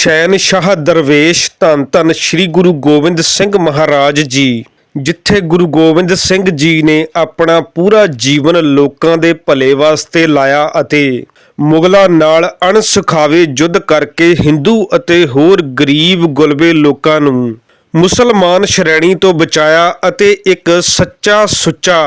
ਸ਼ਹਿਨशाह ਦਰਵੇਸ਼ ਧੰਨ ਧੰਨ ਸ੍ਰੀ ਗੁਰੂ ਗੋਬਿੰਦ ਸਿੰਘ ਮਹਾਰਾਜ ਜੀ, ਜਿੱਥੇ ਗੁਰੂ ਗੋਬਿੰਦ ਸਿੰਘ ਜੀ ਨੇ ਆਪਣਾ ਪੂਰਾ ਜੀਵਨ ਲੋਕਾਂ ਦੇ ਭਲੇ ਵਾਸਤੇ ਲਾਇਆ ਅਤੇ ਮੁਗਲਾਂ ਨਾਲ ਅਣਸੁਖਾਵੇ ਯੁੱਧ ਕਰਕੇ ਹਿੰਦੂ ਅਤੇ ਹੋਰ ਗਰੀਬ ਗੁਲਬੇ ਲੋਕਾਂ ਨੂੰ ਮੁਸਲਮਾਨ ਸ਼੍ਰੇਣੀ ਤੋਂ ਬਚਾਇਆ ਅਤੇ ਇੱਕ ਸੱਚਾ ਸੁੱਚਾ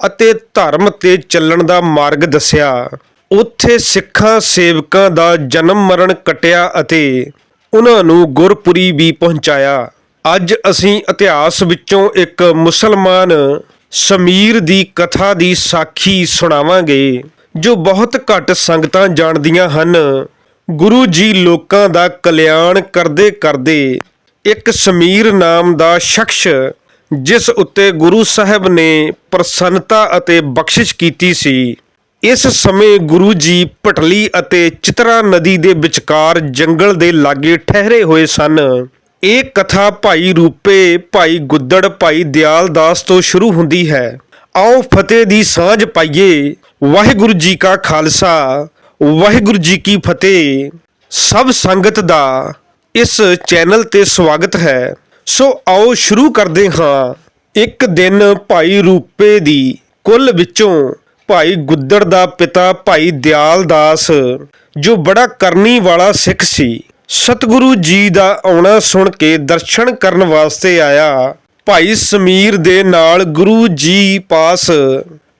ਅਤੇ ਧਰਮ ਤੇ ਚੱਲਣ ਦਾ ਮਾਰਗ ਦੱਸਿਆ। ਉੱਥੇ ਸਿੱਖਾਂ, ਸੇਵਕਾਂ ਦਾ ਜਨਮ ਮਰਨ ਕਟਿਆ ਅਤੇ ਉਹਨਾਂ ਨੂੰ ਗੁਰਪੁਰੀ ਵੀ ਪਹੁੰਚਾਇਆ। ਅੱਜ ਅਸੀਂ ਇਤਿਹਾਸ ਵਿੱਚੋਂ ਇੱਕ ਮੁਸਲਮਾਨ ਸਮੀਰ ਦੀ ਕਥਾ ਦੀ ਸਾਖੀ ਸੁਣਾਵਾਂਗੇ, ਜੋ ਬਹੁਤ ਘੱਟ ਸੰਗਤਾਂ ਜਾਣਦੀਆਂ ਹਨ। ਗੁਰੂ ਜੀ ਲੋਕਾਂ ਦਾ ਕਲਿਆਣ ਕਰਦੇ ਕਰਦੇ ਇੱਕ ਸਮੀਰ ਨਾਮ ਦਾ ਸ਼ਖਸ, ਜਿਸ ਉੱਤੇ ਗੁਰੂ ਸਾਹਿਬ ਨੇ ਪ੍ਰਸੰਨਤਾ ਅਤੇ ਬਖਸ਼ਿਸ਼ ਕੀਤੀ ਸੀ। ਇਸ ਸਮੇਂ ਗੁਰੂ ਜੀ ਭਟਲੀ ਅਤੇ ਚਿਤਰਾ ਨਦੀ ਦੇ ਵਿਚਕਾਰ ਜੰਗਲ ਦੇ ਲਾਗੇ ਠਹਿਰੇ ਹੋਏ ਸਨ। ਇਹ ਕਥਾ ਭਾਈ ਰੂਪੇ, ਭਾਈ ਗੁੱਦੜ, ਭਾਈ ਦਿਆਲ ਦਾਸ ਤੋਂ ਸ਼ੁਰੂ ਹੁੰਦੀ ਹੈ। ਆਓ ਫਤਿਹ ਦੀ ਸਾਂਝ ਪਾਈਏ। ਵਾਹਿਗੁਰੂ ਜੀ ਕਾ ਖਾਲਸਾ, ਵਾਹਿਗੁਰੂ ਜੀ ਕੀ ਫਤਿਹ। ਸਭ ਸੰਗਤ ਦਾ ਇਸ ਚੈਨਲ ਤੇ ਸਵਾਗਤ ਹੈ। ਸੋ ਆਓ ਸ਼ੁਰੂ ਕਰਦੇ ਹਾਂ। ਇੱਕ ਦਿਨ ਭਾਈ ਰੂਪੇ ਦੀ ਕੁੱਲ ਵਿੱਚੋਂ ਭਾਈ ਗੁੱਦੜ ਦਾ ਪਿਤਾ ਭਾਈ ਦਿਆਲ ਦਾਸ, ਜੋ ਬੜਾ ਕਰਨੀ ਵਾਲਾ ਸਿੱਖ ਸੀ, ਸਤਿਗੁਰੂ ਜੀ ਦਾ ਆਉਣਾ ਸੁਣ ਕੇ ਦਰਸ਼ਨ ਕਰਨ ਵਾਸਤੇ ਆਇਆ। ਭਾਈ ਸਮੀਰ ਦੇ ਨਾਲ ਗੁਰੂ ਜੀ ਪਾਸ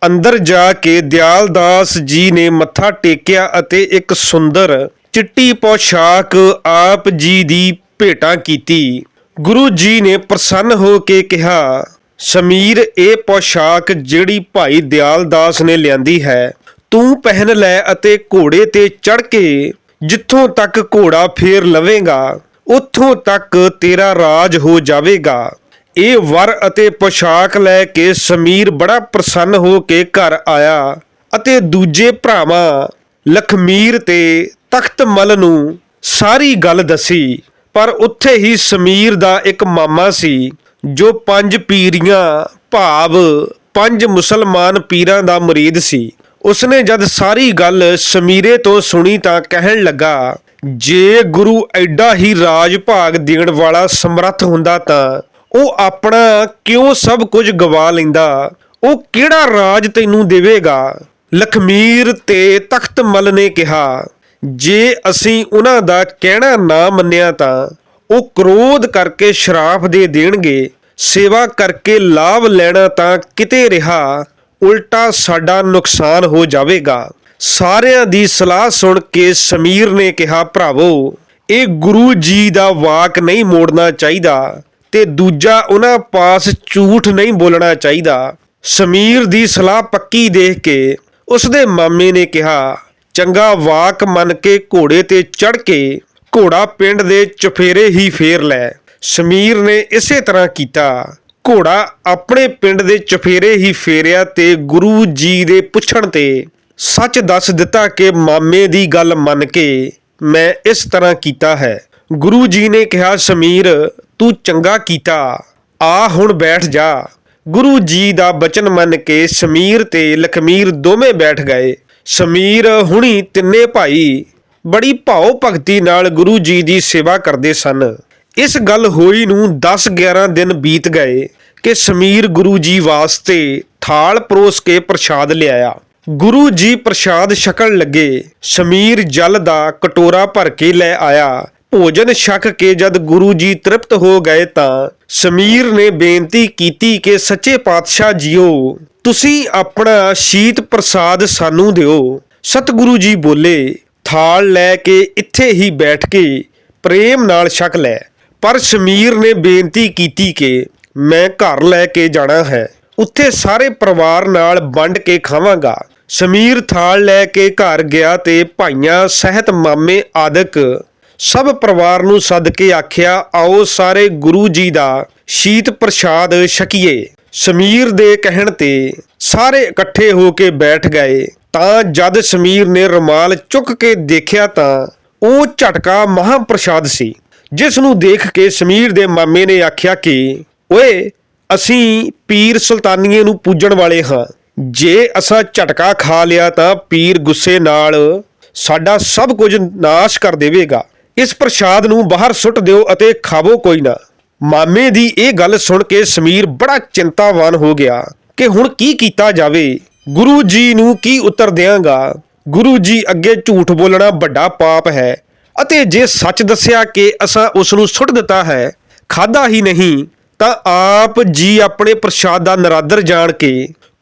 ਅੰਦਰ ਜਾ ਕੇ ਦਿਆਲ ਦਾਸ ਜੀ ਨੇ ਮੱਥਾ ਟੇਕਿਆ ਅਤੇ ਇੱਕ ਸੁੰਦਰ ਚਿੱਟੀ ਪੋਸ਼ਾਕ ਆਪ ਜੀ ਦੀ ਭੇਟਾ ਕੀਤੀ। ਗੁਰੂ ਜੀ ਨੇ ਪ੍ਰਸੰਨ ਹੋ ਕੇ ਕਿਹਾ ਸਮੀਰ, ਇਹ ਪੋਸ਼ਾਕ ਜਿਹੜੀ ਭਾਈ ਦਿਆਲ ਦਾਸ ਨੇ ਲਿਆਂਦੀ ਹੈ, ਤੂੰ ਪਹਿਨ ਲੈ ਅਤੇ ਘੋੜੇ ਤੇ ਚੜ ਕੇ ਜਿੱਥੋਂ ਤੱਕ ਘੋੜਾ ਫੇਰ ਲਵੇਂਗਾ, ਉੱਥੋਂ ਤੱਕ ਤੇਰਾ ਰਾਜ ਹੋ ਜਾਵੇਗਾ। ਇਹ ਵਰ ਅਤੇ ਪੋਸ਼ਾਕ ਲੈ ਕੇ ਸਮੀਰ ਬੜਾ ਪ੍ਰਸੰਨ ਹੋ ਕੇ ਘਰ ਆਇਆ ਅਤੇ ਦੂਜੇ ਭਰਾਵਾਂ ਲਖਮੀਰ ਤੇ ਤਖਤਮਲ ਨੂੰ ਸਾਰੀ ਗੱਲ ਦੱਸੀ। ਪਰ ਉੱਥੇ ਹੀ ਸਮੀਰ ਦਾ ਇੱਕ ਮਾਮਾ ਸੀ ਜੋ ਪੰਜ ਪੀਰੀਆਂ, ਭਾਵ ਪੰਜ ਮੁਸਲਮਾਨ ਪੀਰਾਂ ਦਾ ਮੁਰੀਦ ਸੀ। ਉਸਨੇ ਜਦ ਸਾਰੀ ਗੱਲ ਸਮੀਰੇ ਤੋਂ ਸੁਣੀ ਤਾਂ ਕਹਿਣ ਲੱਗਾ, ਜੇ ਗੁਰੂ ਐਡਾ ਹੀ ਰਾਜ ਭਾਗ ਦੇਣ ਵਾਲਾ ਸਮਰੱਥ ਹੁੰਦਾ ਤਾਂ ਉਹ ਆਪਣਾ ਕਿਉਂ ਸਭ ਕੁਝ ਗਵਾ ਲੈਂਦਾ? ਉਹ ਕਿਹੜਾ ਰਾਜ ਤੈਨੂੰ ਦੇਵੇਗਾ? ਲਖਮੀਰ ਤੇ ਤਖਤਮਲ ਨੇ ਕਿਹਾ, ਜੇ ਅਸੀਂ ਉਹਨਾਂ ਦਾ ਕਹਿਣਾ ਨਾ ਮੰਨਿਆ ਤਾਂ ਉਹ ਕ੍ਰੋਧ ਕਰਕੇ ਸ਼ਰਾਪ ਦੇ ਦੇਣਗੇ, ਸੇਵਾ ਕਰਕੇ ਲਾਭ ਲੈਣਾ ਤਾਂ ਕਿਤੇ ਰਿਹਾ, ਉਲਟਾ ਸਾਡਾ ਨੁਕਸਾਨ ਹੋ ਜਾਵੇਗਾ। ਸਾਰਿਆਂ ਦੀ ਸਲਾਹ ਸੁਣ ਕੇ ਸਮੀਰ ਨੇ ਕਿਹਾ, ਭਰਾਵੋ, ਇਹ ਗੁਰੂ ਜੀ ਦਾ ਵਾਕ ਨਹੀਂ ਮੋੜਨਾ ਚਾਹੀਦਾ ਤੇ ਦੂਜਾ ਉਹਨਾਂ ਪਾਸ ਝੂਠ ਨਹੀਂ ਬੋਲਣਾ ਚਾਹੀਦਾ। ਸਮੀਰ ਦੀ ਸਲਾਹ ਪੱਕੀ ਦੇਖ ਕੇ ਉਸਦੇ ਮਾਮੇ ਨੇ ਕਿਹਾ, ਚੰਗਾ ਵਾਕ ਮੰਨ ਕੇ ਘੋੜੇ ਤੇ ਚੜ ਕੇ ਘੋੜਾ ਪਿੰਡ ਦੇ ਚਫੇਰੇ ਹੀ ਫੇਰ ਲੈ। ਸਮੀਰ ਨੇ ਇਸੇ ਤਰ੍ਹਾਂ ਕੀਤਾ। ਘੋੜਾ ਆਪਣੇ ਪਿੰਡ ਦੇ ਚਫੇਰੇ ਹੀ ਫੇਰਿਆ ਤੇ ਗੁਰੂ ਜੀ ਦੇ ਪੁੱਛਣ ਤੇ ਸੱਚ ਦੱਸ ਦਿੱਤਾ ਕਿ ਮਾਮੇ ਦੀ ਗੱਲ ਮੰਨ ਕੇ ਮੈਂ ਇਸ ਤਰ੍ਹਾਂ ਕੀਤਾ ਹੈ। ਗੁਰੂ ਜੀ ਨੇ ਕਿਹਾ, ਸਮੀਰ, ਤੂੰ ਚੰਗਾ ਕੀਤਾ। ਆ ਹੁਣ ਬੈਠ ਜਾ। ਗੁਰੂ ਜੀ ਦਾ ਬਚਨ ਮੰਨ ਕੇ ਸਮੀਰ ਤੇ ਲਖਮੀਰ ਦੋਵੇਂ ਬੈਠ ਗਏ। ਸਮੀਰ, ਹੁਣੀ ਤਿੰਨੇ ਭਾਈ ਬੜੀ ਭਾਉ ਭਗਤੀ ਨਾਲ ਗੁਰੂ ਜੀ ਦੀ ਸੇਵਾ ਕਰਦੇ ਸਨ। ਇਸ ਗੱਲ ਹੋਈ ਨੂੰ 10-11 ਦਿਨ ਬੀਤ ਗਏ ਕਿ ਸਮੀਰ ਗੁਰੂ ਜੀ ਵਾਸਤੇ ਥਾਲ ਪਰੋਸ ਕੇ ਪ੍ਰਸ਼ਾਦ ਲਿਆਇਆ। ਗੁਰੂ ਜੀ ਪ੍ਰਸ਼ਾਦ ਛਕਣ ਲੱਗੇ, ਸਮੀਰ ਜਲ ਦਾ ਕਟੋਰਾ ਭਰ ਕੇ ਲੈ ਆਇਆ। ਭੋਜਨ ਛਕ ਕੇ ਜਦ ਗੁਰੂ ਜੀ ਤ੍ਰਿਪਤ ਹੋ ਗਏ ਤਾਂ ਸਮੀਰ ਨੇ ਬੇਨਤੀ ਕੀਤੀ ਕਿ, ਸੱਚੇ ਪਾਤਸ਼ਾਹ ਜੀਓ, ਤੁਸੀਂ ਆਪਣਾ ਸ਼ੀਤ ਪ੍ਰਸਾਦ ਸਾਨੂੰ ਦਿਓ। ਸਤਿਗੁਰੂ ਜੀ ਬੋਲੇ ਥਾਲ ਲੈ ਕੇ ਇੱਥੇ ਹੀ ਬੈਠ ਕੇ ਪ੍ਰੇਮ ਨਾਲ ਛਕ ਲੈ। ਪਰ ਸਮੀਰ ਨੇ ਬੇਨਤੀ ਕੀਤੀ ਕਿ ਮੈਂ ਘਰ ਲੈ ਕੇ ਜਾਣਾ ਹੈ। ਉੱਥੇ ਸਾਰੇ ਪਰਿਵਾਰ ਨਾਲ ਵੰਡ ਕੇ ਖਾਵਾਂਗਾ। ਸਮੀਰ ਥਾਲ ਲੈ ਕੇ ਘਰ ਗਿਆ ਤੇ ਭਾਈਆਂ, ਸਹਿਤ ਮਾਮੇ, ਆਦਿਕ ਸਭ ਪਰਿਵਾਰ ਨੂੰ ਸੱਦ ਕੇ ਆਖਿਆ, ਆਓ ਸਾਰੇ ਗੁਰੂ ਜੀ ਦਾ ਸ਼ੀਤ ਪ੍ਰਸ਼ਾਦ ਛਕੀਏ। ਸਮੀਰ ਦੇ ਕਹਿਣ ਤੇ ਸਾਰੇ ਇਕੱਠੇ ਹੋ ਕੇ ਬੈਠ ਗਏ। ਤਾਂ ਜਦ ਸਮੀਰ ਨੇ ਰੁਮਾਲ ਚੁੱਕ ਕੇ ਦੇਖਿਆ ਤਾਂ ਉਹ ਝਟਕਾ ਮਹਾਪ੍ਰਸਾਦ ਸੀ, ਜਿਸ ਨੂੰ ਦੇਖ ਕੇ ਸਮੀਰ ਦੇ ਮਾਮੇ ਨੇ ਆਖਿਆ ਕਿ, ਓਏ, ਅਸੀਂ ਪੀਰ ਸੁਲਤਾਨੀਏ ਨੂੰ ਪੂਜਣ ਵਾਲੇ ਹਾਂ। ਜੇ ਅਸਾਂ ਝਟਕਾ ਖਾ ਲਿਆ ਤਾਂ ਪੀਰ ਗੁੱਸੇ ਨਾਲ ਸਾਡਾ ਸਭ ਕੁਝ ਨਾਸ਼ ਕਰ ਦੇਵੇਗਾ। ਇਸ ਪ੍ਰਸ਼ਾਦ ਨੂੰ ਬਾਹਰ ਸੁੱਟ ਦਿਓ ਅਤੇ ਖਾਵੋ ਕੋਈ ਨਾ। ਮਾਮੇ ਦੀ ਇਹ ਗੱਲ ਸੁਣ ਕੇ ਸਮੀਰ ਬੜਾ ਚਿੰਤਾਵਾਨ ਹੋ ਗਿਆ ਕਿ ਹੁਣ ਕੀ ਕੀਤਾ ਜਾਵੇ। ਗੁਰੂ ਜੀ ਨੂੰ ਕੀ ਉੱਤਰ ਦਿਆਂਗਾ? ਗੁਰੂ ਜੀ ਅੱਗੇ ਝੂਠ ਬੋਲਣਾ ਵੱਡਾ ਪਾਪ ਹੈ ਅਤੇ ਜੇ ਸੱਚ ਦੱਸਿਆ ਕਿ ਅਸਾਂ ਉਸ ਨੂੰ ਸੁੱਟ ਦਿੱਤਾ ਹੈ ਖਾਦਾ ਹੀ ਨਹੀਂ, ਤਾਂ ਆਪ ਜੀ ਆਪਣੇ ਪ੍ਰਸ਼ਾਦ ਦਾ ਨਰਾਦਰ ਜਾਣ ਕੇ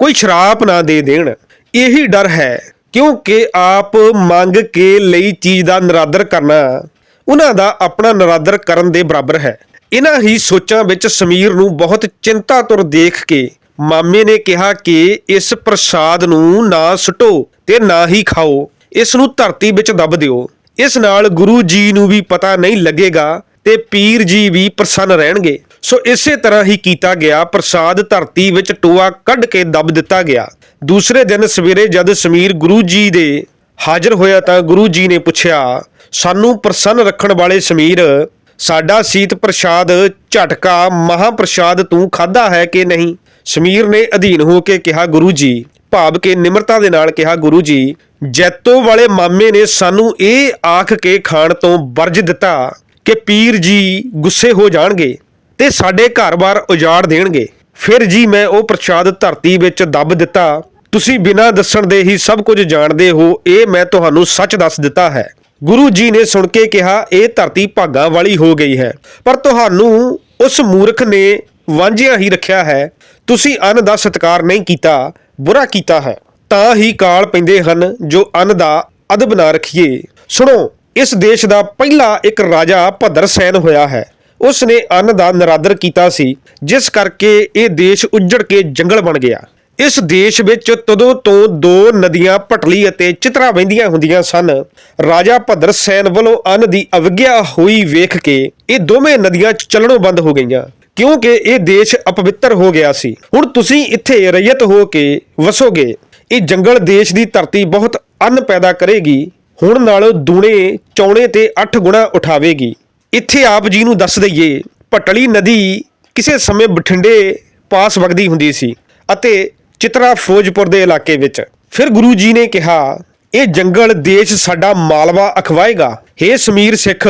ਕੋਈ ਸ਼ਰਾਪ ਨਾ ਦੇ ਦੇਣ। ਇਹੀ ਡਰ ਹੈ, ਕਿਉਂਕਿ ਆਪ ਮੰਗ ਕੇ ਲਈ ਚੀਜ਼ ਦਾ ਨਰਾਦਰ ਕਰਨਾ, ਉਹਨਾਂ ਦਾ ਆਪਣਾ ਨਰਾਦਰ ਕਰਨ ਦੇ ਬਰਾਬਰ ਹੈ। ਇਹਨਾਂ ਹੀ ਸੋਚਾਂ ਵਿੱਚ ਸਮੀਰ ਨੂੰ ਬਹੁਤ ਚਿੰਤਾ ਤੁਰ ਦੇਖ ਕੇ ਮਾਮੇ ਨੇ ਕਿਹਾ ਕਿ ਇਸ ਪ੍ਰਸਾਦ ਨੂੰ ਨਾ ਸੁੱਟੋ ਤੇ ਨਾ ਹੀ ਖਾਓ। ਇਸ ਨੂੰ ਧਰਤੀ ਵਿੱਚ ਦੱਬ ਦਿਓ। ਇਸ ਨਾਲ ਗੁਰੂ ਜੀ ਨੂੰ ਵੀ ਪਤਾ ਨਹੀਂ ਲੱਗੇਗਾ ਤੇ ਪੀਰ ਜੀ ਵੀ ਪ੍ਰਸੰਨ ਰਹਿਣਗੇ। ਸੋ ਇਸੇ ਤਰ੍ਹਾਂ ਹੀ ਕੀਤਾ ਗਿਆ। ਪ੍ਰਸਾਦ ਧਰਤੀ ਵਿੱਚ ਟੋਆ ਕੱਢ ਕੇ ਦੱਬ ਦਿੱਤਾ ਗਿਆ। ਦੂਸਰੇ ਦਿਨ ਸਵੇਰੇ ਜਦ ਸਮੀਰ ਗੁਰੂ ਜੀ ਦੇ ਹਾਜ਼ਰ ਹੋਇਆ ਤਾਂ ਗੁਰੂ ਜੀ ਨੇ ਪੁੱਛਿਆ, ਸਾਨੂੰ ਪ੍ਰਸੰਨ ਰੱਖਣ ਵਾਲੇ ਸਮੀਰ, ਸਾਡਾ ਸੀਤ ਪ੍ਰਸ਼ਾਦ ਝਟਕਾ ਮਹਾਪ੍ਰਸ਼ਾਦ ਤੂੰ ਖਾਦਾ ਹੈ ਕਿ ਨਹੀਂ? ਸਮੀਰ ਨੇ ਅਧੀਨ ਹੋ ਕੇ ਕਿਹਾ, ਗੁਰੂ ਜੀ। ਭਾਵ ਕੇ ਨਿਮਰਤਾ ਦੇ ਨਾਲ ਕਿਹਾ, ਗੁਰੂ ਜੀ, ਜੈਤੋ ਵਾਲੇ ਮਾਮੇ ਨੇ ਸਾਨੂੰ ਇਹ ਆਖ ਕੇ ਖਾਣ ਤੋਂ ਵਰਜ ਦਿੱਤਾ ਕਿ ਪੀਰ ਜੀ ਗੁੱਸੇ ਹੋ ਜਾਣਗੇ ਤੇ ਸਾਡੇ ਘਰ-ਬਾਰ ਉਜਾੜ ਦੇਣਗੇ। ਫਿਰ ਜੀ ਮੈਂ ਉਹ ਪ੍ਰਸ਼ਾਦ ਧਰਤੀ ਵਿੱਚ ਦੱਬ ਦਿੱਤਾ। ਤੁਸੀਂ ਬਿਨਾਂ ਦੱਸਣ ਦੇ ਹੀ ਸਭ ਕੁਝ ਜਾਣਦੇ ਹੋ। ਇਹ ਮੈਂ ਤੁਹਾਨੂੰ ਸੱਚ ਦੱਸ ਦਿੱਤਾ ਹੈ। ਗੁਰੂ ਜੀ ਨੇ ਸੁਣ ਕੇ ਕਿਹਾ, ਇਹ ਧਰਤੀ ਭਾਗਾਂ ਵਾਲੀ ਹੋ ਗਈ ਹੈ, ਪਰ ਤੁਹਾਨੂੰ ਉਸ ਮੂਰਖ ਨੇ ਵਾਂਝਿਆ ਹੀ ਰੱਖਿਆ ਹੈ। ਤੁਸੀਂ ਅੰਨ ਦਾ ਸਤਿਕਾਰ ਨਹੀਂ ਕੀਤਾ, ਬੁਰਾ ਕੀਤਾ ਹੈ, ਤਾਂ ਹੀ ਕਾਲ ਪੈਂਦੇ ਹਨ ਜੋ ਅੰਨ ਦਾ ਅਦਬ ਨਾ ਰੱਖੀਏ। ਸੁਣੋ, ਇਸ ਦੇਸ਼ ਦਾ ਪਹਿਲਾ ਇੱਕ ਰਾਜਾ ਭਦਰ ਸੈਨ ਹੋਇਆ ਹੈ। ਉਸ ਨੇ ਅੰਨ ਦਾ ਨਰਾਦਰ ਕੀਤਾ ਸੀ, ਜਿਸ ਕਰਕੇ ਇਹ ਦੇਸ਼ ਉੱਜੜ ਕੇ ਜੰਗਲ ਬਣ ਗਿਆ। ਇਸ ਦੇਸ਼ ਵਿੱਚ ਤਦੋਂ ਤੋਂ ਦੋ ਨਦੀਆਂ ਭਟਲੀ ਅਤੇ ਚਿਤਰਾ ਵਹਿੰਦੀਆਂ ਹੁੰਦੀਆਂ ਸਨ। ਰਾਜਾ ਭਦਰ ਸੈਨ ਵੱਲੋਂ ਅੰਨ ਦੀ ਅਵਗਿਆ ਹੋਈ ਵੇਖ ਕੇ ਇਹ ਦੋਵੇਂ ਨਦੀਆਂ ਚੱਲਣੋਂ ਬੰਦ ਹੋ ਗਈਆਂ। ਕਿਉਂਕਿ ਇਹ ਦੇਸ਼ ਅਪਵਿੱਤਰ ਹੋ ਗਿਆ ਸੀ। ਹੁਣ ਤੁਸੀਂ ਇੱਥੇ ਰਈਅਤ ਹੋ ਕੇ ਵਸੋਗੇ। ਇਹ ਜੰਗਲ ਦੇਸ਼ ਦੀ ਧਰਤੀ ਬਹੁਤ ਅੰਨ ਪੈਦਾ ਕਰੇਗੀ। ਹੁਣ ਨਾਲੋਂ ਦੂਣੇ, ਚੌਣੇ ਤੇ 8 ਗੁਣਾ ਉਠਾਵੇਗੀ। ਇੱਥੇ ਆਪ ਜੀ ਨੂੰ ਦੱਸ ਦਈਏ, ਪਟਲੀ ਨਦੀ ਕਿਸੇ ਸਮੇਂ ਬਠਿੰਡੇ ਪਾਸ ਵਗਦੀ ਹੁੰਦੀ ਸੀ ਅਤੇ ਚਿਤਰਾ ਫਿਰੋਜ਼ਪੁਰ ਦੇ ਇਲਾਕੇ ਵਿੱਚ। ਫਿਰ ਗੁਰੂ ਜੀ ਨੇ ਕਿਹਾ, ਇਹ ਜੰਗਲ ਦੇਸ਼ ਸਾਡਾ ਮਾਲਵਾ ਅਖਵਾਏਗਾ। ਹੇ ਸਮੀਰ ਸਿੱਖ,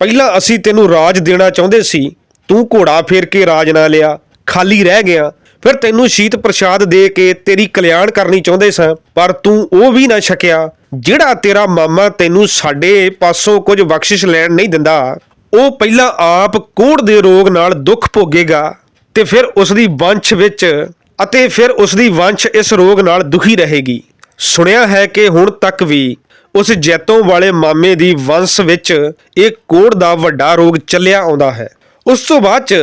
ਪਹਿਲਾਂ ਅਸੀਂ ਤੈਨੂੰ ਰਾਜ ਦੇਣਾ ਚਾਹੁੰਦੇ ਸੀ ਤੂੰ ਘੋੜਾ ਫੇਰ ਕੇ ਰਾਜ ਨਾ ਲਿਆ, ਖਾਲੀ ਰਹਿ ਗਿਆ। ਫਿਰ ਤੈਨੂੰ ਸ਼ੀਤ ਪ੍ਰਸ਼ਾਦ ਦੇ ਕੇ ਤੇਰੀ ਕਲਿਆਣ ਕਰਨੀ ਚਾਹੁੰਦੇ ਸਾਂ, ਪਰ ਤੂੰ ਉਹ ਵੀ ਨਾ ਛਕਿਆ, ਜਿਹੜਾ ਤੇਰਾ ਮਾਮਾ ਤੈਨੂੰ ਸਾਡੇ ਪਾਸੋਂ ਕੁਝ ਬਖਸ਼ਿਸ਼ ਲੈਣ ਨਹੀਂ ਦਿੰਦਾ। ਉਹ ਪਹਿਲਾਂ ਆਪ ਕੋੜ ਦੇ ਰੋਗ ਨਾਲ ਦੁੱਖ ਭੋਗੇਗਾ, ਤੇ ਫਿਰ ਉਸ ਦੀ ਵੰਸ਼ ਵਿੱਚ ਅਤੇ ਫਿਰ ਉਸ ਦੀ ਵੰਸ਼ ਇਸ ਰੋਗ ਨਾਲ ਦੁਖੀ ਰਹੇਗੀ। ਸੁਣਿਆ ਹੈ ਕਿ ਹੁਣ ਤੱਕ ਵੀ ਉਸ ਜੈਤੋਂ ਵਾਲੇ ਮਾਮੇ ਦੀ ਵੰਸ਼ ਵਿੱਚ ਇਹ ਕੋੜ ਦਾ ਵੱਡਾ ਰੋਗ ਚੱਲਿਆ ਆਉਂਦਾ ਹੈ। ਉਸ ਤੋਂ ਬਾਅਦ ਚ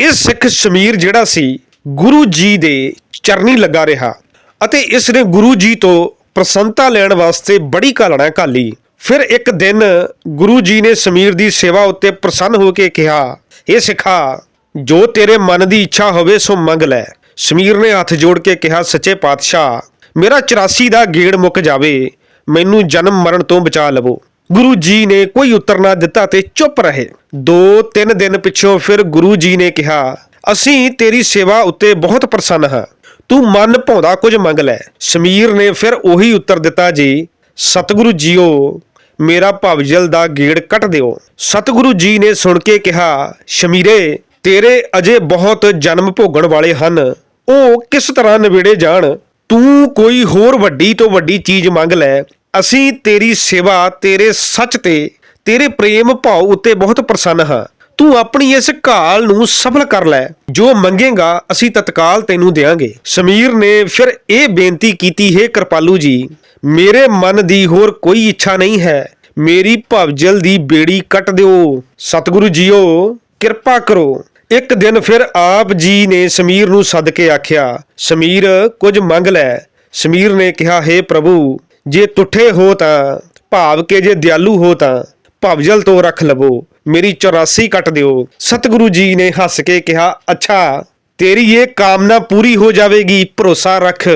ਇਹ ਸਿੱਖ ਸ਼ਮੀਰ ਜਿਹੜਾ ਸੀ, ਗੁਰੂ ਜੀ ਦੇ ਚਰਨੀ ਲੱਗਾ ਰਿਹਾ ਅਤੇ ਇਸ ਨੇ ਗੁਰੂ ਜੀ ਤੋਂ ਪ੍ਰਸੰਨਤਾ ਲੈਣ ਵਾਸਤੇ ਬੜੀ ਘਾਲਣਾ ਘਾਲੀ। ਫਿਰ ਇੱਕ ਦਿਨ ਗੁਰੂ ਜੀ ਨੇ ਸਮੀਰ ਦੀ ਸੇਵਾ ਉੱਤੇ ਪ੍ਰਸੰਨ ਹੋ ਕੇ ਕਿਹਾ ਇਹ ਸਿੱਖਾ, ਜੋ ਤੇਰੇ ਮਨ ਦੀ ਇੱਛਾ ਹੋਵੇ ਸੋ ਮੰਗ ਲੈ। ਸਮੀਰ ਨੇ ਹੱਥ ਜੋੜ ਕੇ ਕਿਹਾ, ਸੱਚੇ ਪਾਤਸ਼ਾਹ, ਮੇਰਾ 84 ਦਾ ਗੇੜ ਮੁੱਕ ਜਾਵੇ, ਮੈਨੂੰ ਜਨਮ ਮਰਨ ਤੋਂ ਬਚਾ ਲਵੋ। ਗੁਰੂ ਜੀ ਨੇ ਕੋਈ ਉੱਤਰ ਨਾ ਦਿੱਤਾ ਤੇ ਚੁੱਪ ਰਹੇ। ਦੋ ਤਿੰਨ ਦਿਨ ਪਿੱਛੋਂ ਫਿਰ ਗੁਰੂ ਜੀ ਨੇ ਕਿਹਾ, ਅਸੀਂ ਤੇਰੀ ਸੇਵਾ ਉੱਤੇ ਬਹੁਤ ਪ੍ਰਸੰਨ ਹਾਂ। ਤੂੰ ਮਨ ਭਾਉਂਦਾ ਕੁਝ ਮੰਗ ਲੈ। ਸਮੀਰ ਨੇ ਫਿਰ ਉਹੀ ਉੱਤਰ ਦਿੱਤਾ, ਜੀ, ਸਤਿਗੁਰੂ ਜੀਓ, ਮੇਰਾ ਭਵਜਲ ਦਾ ਗੇੜ ਕੱਟ ਦਿਓ। ਸਤਿਗੁਰੂ ਜੀ ਨੇ ਸੁਣ ਕੇ ਕਿਹਾ, ਸ਼ਮੀਰੇ, ਤੇਰੇ ਅਜੇ ਬਹੁਤ ਜਨਮ ਭੋਗਣ ਵਾਲੇ ਹਨ। ਉਹ ਕਿਸ ਤਰ੍ਹਾਂ ਨਵੇੜੇ ਜਾਣ? ਤੂੰ ਕੋਈ ਹੋਰ ਵੱਡੀ ਤੋਂ ਵੱਡੀ ਚੀਜ਼ ਮੰਗ ਲੈ। ਅਸੀਂ ਤੇਰੀ ਸੇਵਾ, ਤੇਰੇ ਸੱਚ ਤੇ, ਤੇਰੇ ਪ੍ਰੇਮ ਭਾਵ ਉੱਤੇ ਬਹੁਤ ਪ੍ਰਸੰਨ ਹਾਂ। ਤੂੰ ਆਪਣੀ ਇਸ ਘਾਲ ਨੂੰ ਸਫਲ ਕਰ ਲੈ। ਜੋ ਮੰਗੇਗਾ, ਅਸੀਂ ਤਤਕਾਲ ਤੈਨੂੰ ਦੇਵਾਂਗੇ ਸਮੀਰ ਨੇ ਫਿਰ ਇਹ ਬੇਨਤੀ ਕੀਤੀ, ਹੈ ਕਿਰਪਾਲੂ ਜੀ, ਮੇਰੇ ਮਨ ਦੀ ਹੋਰ ਕੋਈ ਇੱਛਾ ਨਹੀਂ ਹੈ। ਮੇਰੀ ਭਵਜਲ ਦੀ ਬੇੜੀ ਕੱਟ ਦਿਓ। ਸਤਿਗੁਰੂ ਜੀਓ, ਕਿਰਪਾ ਕਰੋ। ਇੱਕ ਦਿਨ ਫਿਰ ਆਪ ਜੀ ਨੇ ਸਮੀਰ ਨੂੰ ਸੱਦ ਕੇ ਆਖਿਆ, ਸਮੀਰ, ਕੁਝ ਮੰਗ ਲੈ। ਸਮੀਰ ਨੇ ਕਿਹਾ, ਹੈ ਪ੍ਰਭੂ ਜੇ ਤੁਠੇ ਹੋ ਤਾਂ, ਭਾਵ ਕੇ ਜੇ ਦਿਆਲੂ ਹੋ ਤਾਂ ਭਵਜਲ ਤੋਂ ਰੱਖ ਲਵੋ, ਮੇਰੀ 84 ਕੱਟ ਦਿਓ। ਸਤਿਗੁਰੂ ਜੀ ਨੇ ਹੱਸ ਕੇ ਕਿਹਾ, ਅੱਛਾ, ਤੇਰੀ ਇਹ ਕਾਮਨਾ ਪੂਰੀ ਹੋ ਜਾਵੇਗੀ, ਭਰੋਸਾ ਰੱਖ।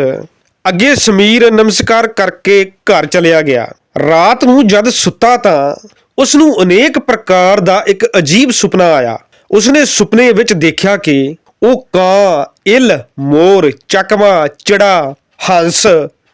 ਅੱਗੇ ਸਮੀਰ ਨਮਸਕਾਰ ਕਰਕੇ ਘਰ ਚਲਿਆ ਗਿਆ। ਰਾਤ ਨੂੰ ਜਦ ਸੁੱਤਾ ਤਾਂ ਉਸ ਨੂੰ ਅਨੇਕ ਪ੍ਰਕਾਰ ਦਾ ਇੱਕ ਅਜੀਬ ਸੁਪਨਾ ਆਇਆ। ਉਸਨੇ ਸੁਪਨੇ ਵਿੱਚ ਦੇਖਿਆ ਕਿ ਉਹ ਕਾਂ, ਇਲ, ਮੋਰ, ਚੱਕਵਾ, ਚੜਾ, ਹੰਸ,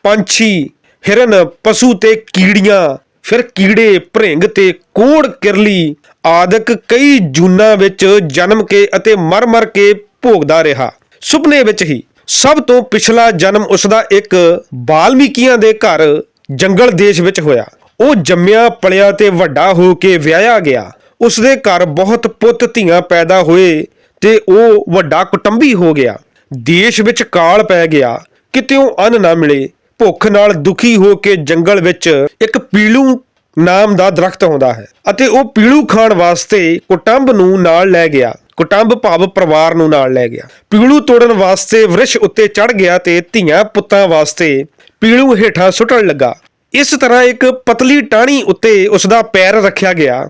ਪੰਛੀ ਹਿਰਨ ਪਸ਼ੂ ਤੇ ਕੀੜੀਆਂ, ਫਿਰ ਕੀੜੇ, ਭਰਿੰਗ ਤੇ ਕੋੜ, ਕਿਰਲੀ ਆਦਿਕ ਕਈ ਜੂਨਾਂ ਵਿੱਚ ਜਨਮ ਕੇ ਅਤੇ ਮਰ-ਮਰ ਕੇ ਭੋਗਦਾ ਰਿਹਾ। ਸੁਪਨੇ ਵਿੱਚ ਹੀ ਸਭ ਤੋਂ ਪਿਛਲਾ ਜਨਮ ਉਸ ਦਾ ਇੱਕ ਬਾਲਮੀਕੀਆਂ ਦੇ ਘਰ ਜੰਗਲ ਦੇਸ਼ ਵਿੱਚ ਹੋਇਆ। ਉਹ ਜੰਮਿਆ, ਪਲਿਆ ਤੇ ਵੱਡਾ ਹੋ ਕੇ ਵਿਆਹਿਆ ਗਿਆ। ਉਸ ਦੇ ਘਰ ਬਹੁਤ ਪੁੱਤ ਧੀਆਂ ਪੈਦਾ ਹੋਏ ਤੇ ਉਹ ਵੱਡਾ ਕੁਟੰਬੀ ਹੋ ਗਿਆ। ਦੇਸ਼ ਵਿੱਚ ਕਾਲ ਪੈ ਗਿਆ। ਕਿਤੇੋਂ ਅੰਨ ਨਾ ਮਿਲੇ। ਭੁੱਖ ਨਾਲ ਦੁਖੀ ਹੋ ਕੇ ਜੰਗਲ ਵਿੱਚ ਇੱਕ ਪੀਲੂ ਨਾਮ ਦਾ ਦਰਖਤ ਆਉਂਦਾ ਹੈ ਅਤੇ ਉਹ ਪੀਲੂ ਖਾਣ ਵਾਸਤੇ ਕੁਟੰਬ ਨੂੰ ਨਾਲ ਲੈ ਗਿਆ। ਕੁਟੰਬ ਭਾਵ ਪਰਿਵਾਰ ਨੂੰ ਨਾਲ ਲੈ ਗਿਆ। ਪੀਲੂ ਤੋੜਨ ਵਾਸਤੇ ਵ੍ਰਿਸ਼ ਉੱਤੇ ਚੜ ਗਿਆ ਤੇ ਧੀਆਂ ਪੁੱਤਾਂ ਵਾਸਤੇ ਪੀਲੂ ਹੇਠਾਂ ਸੁੱਟਣ ਲੱਗਾ। ਇਸ ਤਰ੍ਹਾਂ ਇੱਕ ਪਤਲੀ ਟਾਹਣੀ ਉੱਤੇ ਉਸ ਦਾ ਪੈਰ ਰੱਖਿਆ ਗਿਆ।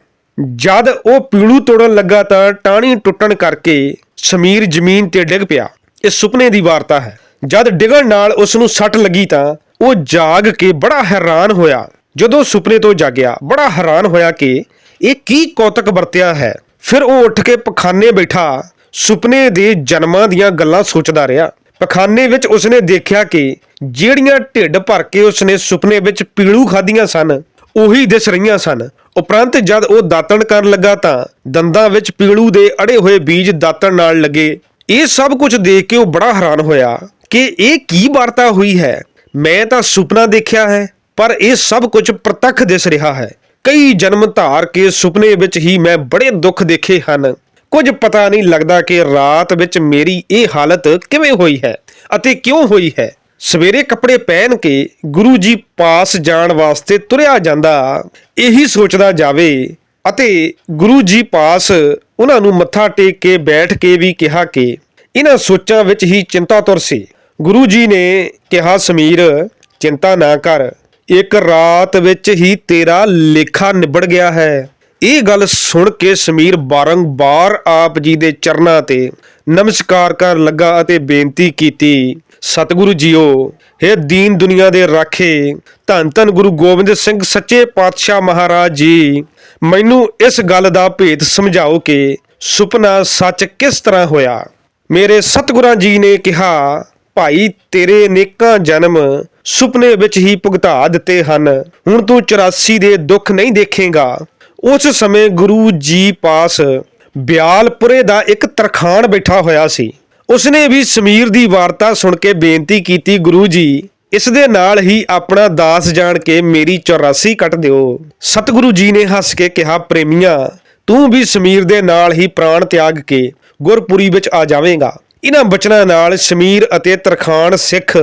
ਜਦ ਉਹ ਪੀਲੂ ਤੋੜਨ ਲੱਗਾ ਤਾਂ ਟਾਹਣੀ ਟੁੱਟਣ ਕਰਕੇ ਸਮੀਰ ਜ਼ਮੀਨ ਤੇ ਡਿੱਗ ਪਿਆ। ਇਹ ਸੁਪਨੇ ਦੀ ਵਾਰਤਾ ਹੈ। ਜਦ ਡਿੱਗਣ ਨਾਲ ਉਸ ਨੂੰ ਸੱਟ ਲੱਗੀ ਤਾਂ ਉਹ ਜਾਗ ਕੇ ਬੜਾ ਹੈਰਾਨ ਹੋਇਆ। ਜਦੋਂ ਸੁਪਨੇ ਤੋਂ ਜਾਗਿਆ, ਬੜਾ ਹੈਰਾਨ ਹੋਇਆ ਕਿ ਇਹ ਕੀ ਕੌਤਕ ਵਰਤਿਆ ਹੈ। ਫਿਰ ਉਹ ਉੱਠ ਕੇ ਪਖਾਨੇ ਬੈਠਾ, ਸੁਪਨੇ ਦੇ ਜਨਮਾਂ ਦੀਆਂ ਗੱਲਾਂ ਸੋਚਦਾ ਰਿਹਾ। ਪਖਾਨੇ ਵਿੱਚ ਉਸਨੇ ਦੇਖਿਆ ਕਿ ਜਿਹੜੀਆਂ ਢਿੱਡ ਭਰ ਕੇ ਉਸਨੇ ਸੁਪਨੇ ਵਿੱਚ ਪੀਲੂ ਖਾਧੀਆਂ ਸਨ, ਉਹੀ ਦਿਸ ਰਹੀਆਂ ਸਨ। ਉਪਰੰਤ ਜਦ ਉਹ ਦਾਤਣ ਕਰਨ ਲੱਗਾ ਤਾਂ ਦੰਦਾਂ ਵਿੱਚ ਪੀਲੂ ਦੇ ਅੜੇ ਹੋਏ ਬੀਜ ਦਾਤਣ ਨਾਲ ਲੱਗੇ। ਇਹ ਸਭ ਕੁਝ ਦੇਖ ਕੇ ਉਹ ਬੜਾ ਹੈਰਾਨ ਹੋਇਆ। ਕਿ ਇਹ ਕੀ ਵਾਰਤਾ ਹੋਈ ਹੈ? ਮੈਂ ਤਾਂ ਸੁਪਨਾ ਦੇਖਿਆ ਹੈ, ਪਰ ਇਹ ਸਭ ਕੁਝ ਪ੍ਰਤੱਖ ਦਿਸ ਰਿਹਾ ਹੈ। ਕਈ ਜਨਮ ਧਾਰ ਕੇ ਸੁਪਨੇ ਵਿੱਚ ਹੀ ਮੈਂ ਬੜੇ ਦੁੱਖ ਦੇਖੇ ਹਨ। ਕੁਝ ਪਤਾ ਨਹੀਂ ਲੱਗਦਾ ਕਿ ਰਾਤ ਵਿੱਚ ਮੇਰੀ ਇਹ ਹਾਲਤ ਕਿਵੇਂ ਹੋਈ ਹੈ ਅਤੇ ਕਿਉਂ ਹੋਈ ਹੈ। ਸਵੇਰੇ ਕੱਪੜੇ ਪਹਿਨ ਕੇ ਗੁਰੂ ਜੀ ਪਾਸ ਜਾਣ ਵਾਸਤੇ ਤੁਰਿਆ ਜਾਂਦਾ, ਇਹੀ ਸੋਚਦਾ ਜਾਵੇ ਅਤੇ ਗੁਰੂ ਜੀ ਪਾਸ ਉਹਨਾਂ ਨੂੰ ਮੱਥਾ ਟੇਕ ਕੇ ਬੈਠ ਕੇ ਵੀ ਕਿਹਾ ਕਿ ਇਹਨਾਂ ਸੋਚਾਂ ਵਿੱਚ ਹੀ ਚਿੰਤਾ ਤੁਰ ਸੀ। ਗੁਰੂ ਜੀ ਨੇ ਕਿਹਾ, ਸਮੀਰ, ਚਿੰਤਾ ਨਾ ਕਰ। ਇੱਕ ਰਾਤ ਵਿੱਚ ਹੀ ਤੇਰਾ ਲੇਖਾ ਨਿਬੜ ਗਿਆ ਹੈ। ਇਹ ਗੱਲ ਸੁਣ ਕੇ ਸਮੀਰ ਬਾਰੰਬਾਰ ਆਪ ਜੀ ਦੇ ਚਰਨਾਂ ਤੇ ਨਮਸਕਾਰ ਕਰਨ ਲੱਗਾ ਅਤੇ ਬੇਨਤੀ ਕੀਤੀ, ਸਤਿਗੁਰੂ ਜੀਓ हे ਦੀਨ ਦੁਨੀਆ ਦੇ ਰਾਖੇ, ਧੰਨ ਧੰਨ ਗੁਰੂ ਗੋਬਿੰਦ ਸਿੰਘ ਸੱਚੇ ਪਾਤਸ਼ਾਹ ਮਹਾਰਾਜ ਜੀ, ਮੈਨੂੰ ਇਸ ਗੱਲ ਦਾ ਭੇਦ ਸਮਝਾਓ ਕਿ ਸੁਪਨਾ ਸੱਚ ਕਿਸ ਤਰ੍ਹਾਂ ਹੋਇਆ? ਮੇਰੇ ਸਤਿਗੁਰਾਂ ਜੀ ਨੇ ਕਿਹਾ ਭਾਈ ਤੇਰੇ ਅਨੇਕਾਂ ਜਨਮ ਸੁਪਨੇ ਵਿੱਚ ਹੀ ਭੁਗਤਾ ਦਿੱਤੇ ਹਨ। ਹੁਣ ਤੂੰ 84 ਦੇ ਦੁੱਖ ਨਹੀਂ ਦੇਖੇਗਾ। ਉਸ ਸਮੇਂ ਗੁਰੂ ਜੀ ਪਾਸ ਬਿਆਲਪੁਰੇ ਦਾ ਇੱਕ ਤਰਖਾਣ ਬੈਠਾ ਹੋਇਆ ਸੀ। ਉਸਨੇ ਵੀ ਸਮੀਰ ਦੀ ਵਾਰਤਾ ਸੁਣ ਕੇ ਬੇਨਤੀ ਕੀਤੀ, ਗੁਰੂ ਜੀ, ਇਸ ਦੇ ਨਾਲ ਹੀ ਆਪਣਾ ਦਾਸ ਜਾਣ ਕੇ ਮੇਰੀ 84 ਕੱਟ ਦਿਓ। ਸਤਿਗੁਰੂ ਜੀ ਨੇ ਹੱਸ ਕੇ ਕਿਹਾ, ਪ੍ਰੇਮੀਆਂ, ਤੂੰ ਵੀ ਸਮੀਰ ਦੇ ਨਾਲ ਹੀ ਪ੍ਰਾਣ ਤਿਆਗ ਕੇ ਗੁਰਪੁਰੀ ਵਿੱਚ ਆ ਜਾਵੇਂਗਾ। ਇਹਨਾਂ ਬਚਨਾਂ ਨਾਲ ਸਮੀਰ ਅਤੇ ਤਰਖਾਣ ਸਿੱਖ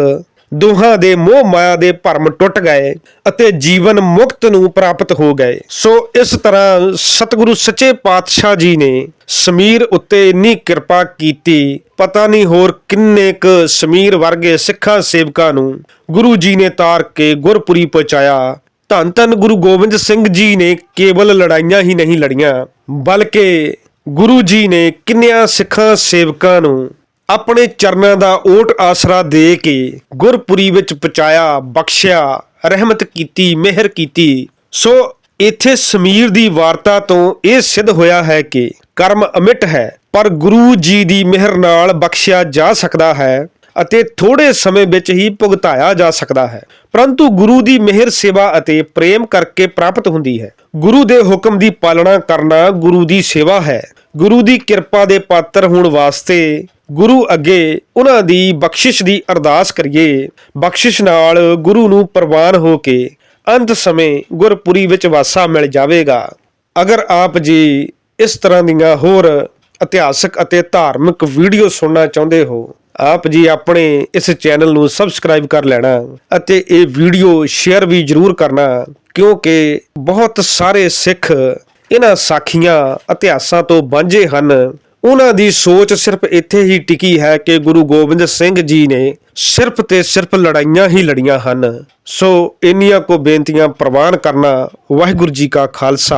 ਦੋਹਾਂ ਦੇ ਮੋਹ ਮਾਇਆ ਦੇ ਭਰਮ ਟੁੱਟ ਗਏ ਅਤੇ ਜੀਵਨ ਮੁਕਤ ਨੂੰ ਪ੍ਰਾਪਤ ਹੋ ਗਏ। ਸੋ ਇਸ ਤਰ੍ਹਾਂ ਸਤਿਗੁਰੂ ਸੱਚੇ ਪਾਤਸ਼ਾਹ ਜੀ ਨੇ ਸਮੀਰ ਉੱਤੇ ਇੰਨੀ ਕਿਰਪਾ ਕੀਤੀ, ਪਤਾ ਨਹੀਂ ਹੋਰ ਕਿੰਨੇ ਕੁ ਸਮੀਰ ਵਰਗੇ ਸਿੱਖਾਂ ਸੇਵਕਾਂ ਨੂੰ ਗੁਰੂ ਜੀ ਨੇ ਤਾਰ ਕੇ ਗੁਰਪੁਰੀ ਪਹੁੰਚਾਇਆ। ਧੰਨ ਧੰਨ ਗੁਰੂ ਗੋਬਿੰਦ ਸਿੰਘ ਜੀ ਨੇ ਕੇਵਲ ਲੜਾਈਆਂ ਹੀ ਨਹੀਂ ਲੜੀਆਂ, ਬਲਕਿ ਗੁਰੂ ਜੀ ਨੇ ਕਿੰਨਿਆਂ ਸਿੱਖਾਂ ਸੇਵਕਾਂ ਨੂੰ ਆਪਣੇ ਚਰਨਾਂ ਦਾ ਓਟ ਆਸਰਾ ਦੇ ਕੇ ਗੁਰਪੁਰੀ ਵਿੱਚ ਪਹੁੰਚਾਇਆ, ਬਖਸ਼ਿਆ, ਰਹਿਮਤ ਕੀਤੀ, ਮਿਹਰ ਕੀਤੀ। ਸੋ ਇੱਥੇ ਸਮੀਰ ਦੀ ਵਾਰਤਾ ਤੋਂ ਇਹ ਸਿੱਧ ਹੋਇਆ ਹੈ ਕਿ ਕਰਮ ਅਮਿਟ ਹੈ, ਪਰ ਗੁਰੂ ਜੀ ਦੀ ਮਿਹਰ ਨਾਲ ਬਖਸ਼ਿਆ ਜਾ ਸਕਦਾ ਹੈ ਅਤੇ ਥੋੜੇ ਸਮੇਂ ਵਿੱਚ ਹੀ ਭੁਗਤਾਇਆ ਜਾ ਸਕਦਾ ਹੈ। ਪਰੰਤੂ ਗੁਰੂ ਦੀ ਮਿਹਰ, ਸੇਵਾ ਅਤੇ ਪ੍ਰੇਮ ਕਰਕੇ ਪ੍ਰਾਪਤ ਹੁੰਦੀ ਹੈ। ਗੁਰੂ ਦੇ ਹੁਕਮ ਦੀ ਪਾਲਣਾ ਕਰਨਾ ਗੁਰੂ ਦੀ ਸੇਵਾ ਹੈ। ਗੁਰੂ ਦੀ ਕਿਰਪਾ ਦੇ ਪਾਤਰ ਹੋਣ ਵਾਸਤੇ ਗੁਰੂ ਅੱਗੇ ਉਹਨਾਂ ਦੀ ਬਖਸ਼ਿਸ਼ ਦੀ ਅਰਦਾਸ ਕਰੀਏ। ਬਖਸ਼ਿਸ਼ ਨਾਲ ਗੁਰੂ ਨੂੰ ਪ੍ਰਵਾਨ ਹੋ ਕੇ ਅੰਤ ਸਮੇਂ ਗੁਰਪੁਰੀ ਵਿੱਚ ਵਾਸਾ ਮਿਲ ਜਾਵੇਗਾ। ਅਗਰ ਆਪ ਜੀ ਇਸ ਤਰ੍ਹਾਂ ਦੀਆਂ ਹੋਰ ਇਤਿਹਾਸਕ ਅਤੇ ਧਾਰਮਿਕ ਵੀਡੀਓ ਸੁਣਨਾ ਚਾਹੁੰਦੇ ਹੋ, ਆਪ ਜੀ ਆਪਣੇ ਇਸ ਚੈਨਲ ਨੂੰ ਸਬਸਕ੍ਰਾਈਬ ਕਰ ਲੈਣਾ ਅਤੇ ਇਹ ਵੀਡੀਓ ਸ਼ੇਅਰ ਵੀ ਜ਼ਰੂਰ ਕਰਨਾ, ਕਿਉਂਕਿ ਬਹੁਤ ਸਾਰੇ ਸਿੱਖ ਇਹਨਾਂ ਸਾਖੀਆਂ ਇਤਿਹਾਸਾਂ ਤੋਂ ਵਾਂਝੇ ਹਨ। ਉਹਨਾਂ ਦੀ ਸੋਚ ਸਿਰਫ ਇੱਥੇ ਹੀ ਟਿਕੀ ਹੈ ਕਿ ਗੁਰੂ ਗੋਬਿੰਦ ਸਿੰਘ ਜੀ ਨੇ ਸਿਰਫ ਤੇ ਸਿਰਫ ਲੜਾਈਆਂ ਹੀ ਲੜੀਆਂ ਹਨ। ਸੋ ਇੰਨੀਆਂ ਕੋ ਬੇਨਤੀਆਂ ਪ੍ਰਵਾਨ ਕਰਨਾ ਵਾਹਿਗੁਰੂ ਜੀ ਕਾ ਖਾਲਸਾ।